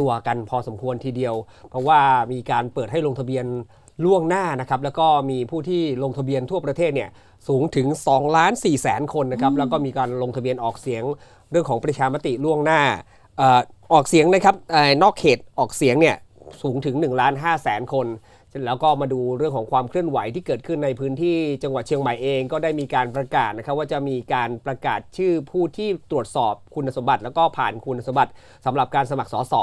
ตัวกันพอสมควรทีเดียว เพราะว่ามีการเปิดให้ลงทะเบียนล่วงหน้านะครับแล้วก็มีผู้ที่ลงทะเบียนทั่วประเทศเนี่ยสูงถึง2ล้าน4แสนคนนะครับแล้วก็มีการลงทะเบียนออกเสียงเรื่องของประชามติล่วงหน้าออกเสียงนะครับนอกเขตออกเสียงเนี่ยสูงถึง1ล้าน5แสนคน แล้วก็มาดูเรื่องของความเคลื่อนไหวที่เกิดขึ้นในพื้นที่จังหวัดเชียงใหม่เองก็ได้มีการประกาศนะครับว่าจะมีการประกาศชื่อผู้ที่ตรวจสอบคุณสมบัติ แล้วก็ผ่านคุณสมบัติสำหรับการสมัครสส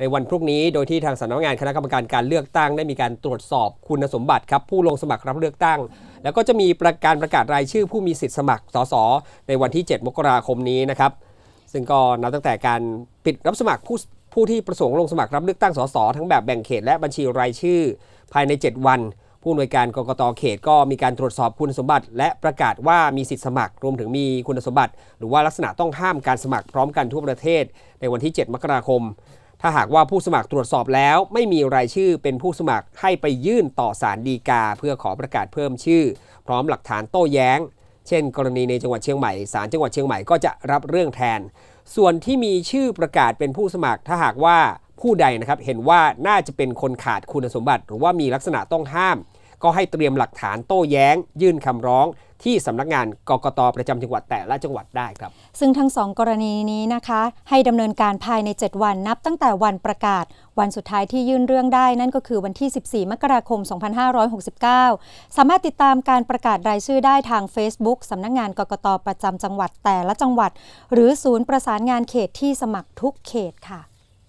ในวันพรุ่งนี้ โดยที่ทางสำนักงานคณะกรรมการการเลือกตั้ง ได้มีการตรวจสอบคุณสมบัติครับผู้ลงสมัครรับเลือกตั้ง แล้วก็จะมีประการประกาศรายชื่อผู้มีสิทธิ์สมัครสสในวันที่ 7 มกราคมนี้นะครับซึ่งก็นับตั้งแต่การปิดรับสมัครผู้ ผู้ที่ประสงค์ลงสมัครรับเลือกตั้งสสทั้งแบบแบ่งเขตและบัญชีรายชื่อ ภายใน 7 วัน ผู้อำนวยการกรกตเขตก็มีการตรวจสอบคุณสมบัติ และประกาศว่ามีสิทธิสมัครรวมถึงมีคุณสมบัติ หรือว่าลักษณะต้องห้ามการสมัครพร้อมกันทั่วประเทศ ในวันที่ 7 มกราคม ถ้าหากว่าผู้สมัครตรวจสอบแล้ว ไม่มีรายชื่อเป็นผู้สมัครให้ไปยื่นต่อศาลฎีกา เพื่อขอประกาศเพิ่มชื่อ พร้อมหลักฐานโต้แย้ง เช่น กรณีในจังหวัดเชียงใหม่ศาลจังหวัดเชียงใหม่ก็จะรับเรื่องแทน ส่วนที่มีชื่อประกาศเป็นผู้สมัครถ้าหากว่าผู้ใดนะครับเห็นว่าน่าจะเป็นคนขาดคุณสมบัติ หรือว่ามีลักษณะต้องห้าม ก็ให้เตรียมหลักฐานโต้แย้ง ยื่นคำร้องที่สำนักงานกกตประจำจังหวัดแต่ละจังหวัดได้ครับ ซึ่งทั้งสองกรณีนี้นะคะ ให้ดำเนินการภายใน 7 วันนับตั้งแต่วันประกาศ วันสุดท้ายที่ยื่นเรื่องได้นั่นก็คือวันที่ 14 มกราคม 2569 สามารถติดตามการประกาศรายชื่อได้ทาง Facebook สำนักงานกกตประจำจังหวัดแต่ละจังหวัด หรือศูนย์ประสานงานเขตที่สมัครทุกเขตค่ะ